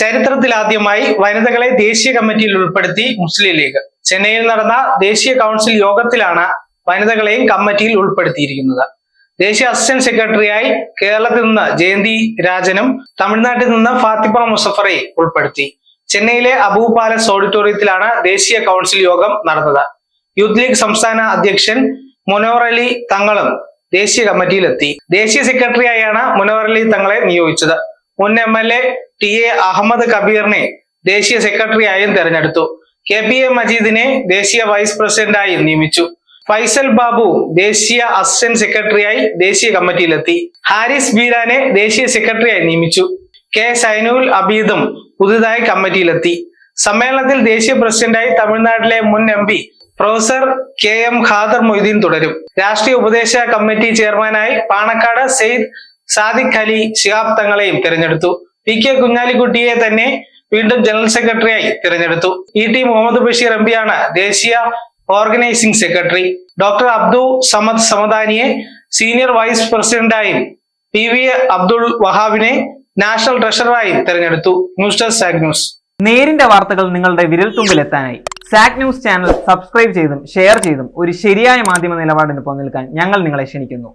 ചരിത്രത്തിലാദ്യമായി വനിതകളെ ദേശീയ കമ്മിറ്റിയിൽ ഉൾപ്പെടുത്തി മുസ്ലിം ലീഗ്. ചെന്നൈയിൽ നടന്ന ദേശീയ കൗൺസിൽ യോഗത്തിലാണ് വനിതകളെയും കമ്മിറ്റിയിൽ ഉൾപ്പെടുത്തിയിരിക്കുന്നത്. ദേശീയ അസിസ്റ്റന്റ് സെക്രട്ടറിയായി കേരളത്തിൽ നിന്ന് ജയന്തി രാജനും തമിഴ്നാട്ടിൽ നിന്ന് ഫാത്തിമ മുസഫറെ ഉൾപ്പെടുത്തി. ചെന്നൈയിലെ അബൂ പാലസ് ഓഡിറ്റോറിയത്തിലാണ് ദേശീയ കൗൺസിൽ യോഗം നടന്നത്. യൂത്ത് ലീഗ് സംസ്ഥാന അധ്യക്ഷൻ മുനോർ അലി തങ്ങളും ദേശീയ കമ്മിറ്റിയിലെത്തി. ദേശീയ സെക്രട്ടറിയായാണ് മുനോർ അലി തങ്ങളെ നിയോഗിച്ചത്. മുൻ M L A T A Ahammad കബീറിനെ ദേശീയ സെക്രട്ടറിയായും തെരഞ്ഞെടുത്തു. കെ പി എ മജീദിനെ ദേശീയ വൈസ് പ്രസിഡന്റായും നിയമിച്ചു. ഫൈസൽ ബാബു ദേശീയ അസിസ്റ്റന്റ് സെക്രട്ടറിയായി ദേശീയ കമ്മിറ്റിയിലെത്തി. ഹാരിസ് ബീരാനെ ദേശീയ സെക്രട്ടറിയായി നിയമിച്ചു. കെ സൈനുൽ അബീദും പുതുതായി കമ്മിറ്റിയിലെത്തി. സമ്മേളനത്തിൽ ദേശീയ പ്രസിഡന്റായി തമിഴ്നാട്ടിലെ മുൻ M P professor K M Khader Moideen തുടരും. രാഷ്ട്രീയ ഉപദേശ കമ്മിറ്റി ചെയർമാനായി പാണക്കാട് സെയ്ദ് സാദിഖ് അലി ശിഹാബ് തങ്ങളെയും തിരഞ്ഞെടുത്തു. പി കെ കുഞ്ഞാലിക്കുട്ടിയെ തന്നെ വീണ്ടും ജനറൽ സെക്രട്ടറിയായി തിരഞ്ഞെടുത്തു. E T Muhammad Basheer M പിയാണ് ദേശീയ organising secretary. Doctor Abdu Samad സമദാനിയെ senior vice പ്രസിഡന്റായും പി വി അബ്ദുൾ വഹാബിനെ നാഷണൽ ട്രഷററായും തിരഞ്ഞെടുത്തു. News desk Sag news. നേരിന്റെ വാർത്തകൾ നിങ്ങളുടെ വിരൽത്തുമ്പിൽ എത്താനായി സാക് ന്യൂസ് ചാനൽ സബ്സ്ക്രൈബ് ചെയ്തും ഷെയർ ചെയ്തും ഒരു ശരിയായ മാധ്യമ നിലപാടിന് പോകാൻ ഞങ്ങൾ നിങ്ങളെ ക്ഷണിക്കുന്നു.